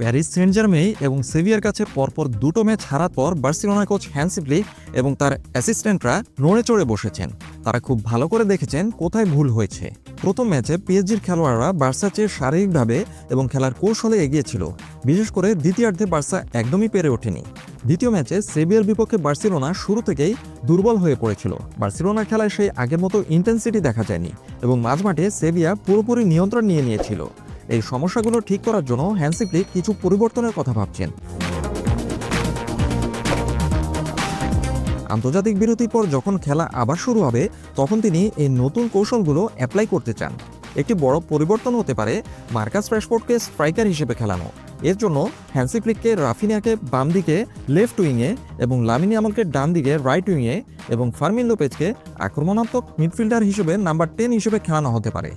Paris Saint Germain এবং সেভিয়ার কাছে পরপর দুটো ম্যাচ হারার পর বার্সেলোনা কোচ হ্যান্সিফ্লিক এবং তার অ্যাসিস্ট্যান্টরা নড়ে চড়ে বসেছেন। তারা খুব ভালো করে দেখেছেন কোথায় ভুল হয়েছে। প্রথম ম্যাচে পিএসজির খেলোয়াড়রা বার্সা চেয়ে শারীরিকভাবে এবং খেলার কৌশলে এগিয়েছিল বিশেষ করে দ্বিতীয়ার্ধে বার্সা একদমই পেরে ওঠেনি। দ্বিতীয় ম্যাচে সেভিয়ার বিপক্ষে বার্সেলোনা শুরু থেকেই দুর্বল হয়ে পড়েছিল। বার্সেলোনার খেলায় সেই আগের মতো ইন্টেন্সিটি দেখা যায়নি এবং মাঝমাঠে সেভিয়া পুরোপুরি নিয়ন্ত্রণ নিয়ে নিয়েছিল। এই সমস্যাগুলো ঠিক করার জন্য হ্যান্সি ফ্লিক কিছু পরিবর্তনের কথা ভাবছেন। আন্তর্জাতিক বিরতির পর যখন খেলা আবার শুরু হবে, তখন তিনি এই নতুন কৌশলগুলো অ্যাপ্লাই করতে চান। একটি বড় পরিবর্তন হতে পারে মার্কাস ফ্র্যাশফোর্ডকে স্ট্রাইকার হিসেবে খেলানো। এর জন্য হ্যান্সি ফ্লিককে রাফিনিয়াকে বাম দিকে লেফট উইংয়ে এবং লামিনি আমলকে ডান দিকে রাইট উইংয়ে এবং ফার্মিন লোপেজকে আক্রমণাত্মক মিডফিল্ডার হিসেবে নাম্বার টেন হিসেবে খেলানো হতে পারে।